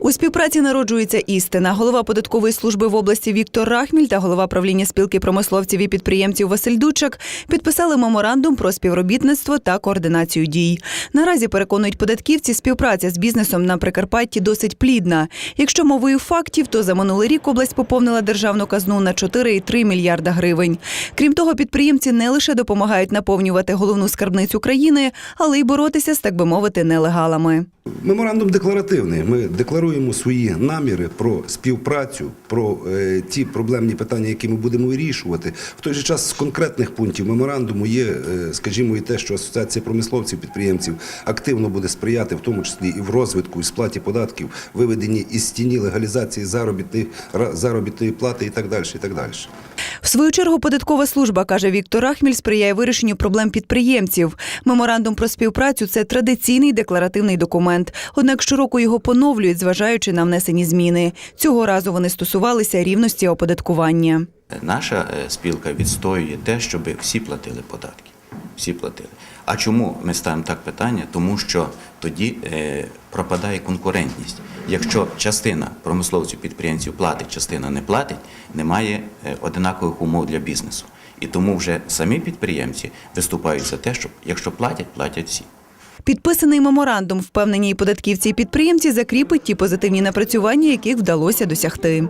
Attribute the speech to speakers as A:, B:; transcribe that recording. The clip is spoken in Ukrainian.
A: У співпраці народжується істина. Голова податкової служби в області Віктор Рахміль та голова правління спілки промисловців і підприємців Василь Дучак підписали меморандум про співробітництво та координацію дій. Наразі переконують податківці, співпраця з бізнесом на Прикарпатті досить плідна. Якщо мовою фактів, то за минулий рік область поповнила державну казну на 4,3 мільярда гривень. Крім того, підприємці не лише допомагають наповнювати головну скарбницю країни, але й боротися з так би мовити нелегалами.
B: Меморандум декларативний. Ми декларуємо свої наміри про співпрацю, про е, ті проблемні питання, які ми будемо вирішувати. В той же час з конкретних пунктів меморандуму є, е, скажімо, і те, що Асоціація промисловців підприємців активно буде сприяти, в тому числі і в розвитку, і сплаті податків, виведенні із стіні легалізації заробітної заробітної плати і так далі. І так далі.
A: В свою чергу податкова служба, каже Віктор Рахміль, сприяє вирішенню проблем підприємців. Меморандум про співпрацю це традиційний декларативний документ. Однак щороку його поновлюють, зважаючи на внесені зміни. Цього разу вони стосувалися рівності оподаткування.
C: Наша е, спілка відстоює те, щоб всі платили податки. Всі платили. А чому ми ставимо так питання? Тому що тоді е, пропадає конкурентність. Якщо частина промисловців підприємців платить, частина не платить, немає е, одинакових умов для бізнесу. І тому вже самі підприємці виступають за те, щоб якщо платять, платять всі.
A: Підписаний меморандум, впевнені і податківці і підприємці, закріпить ті позитивні напрацювання, яких вдалося досягти.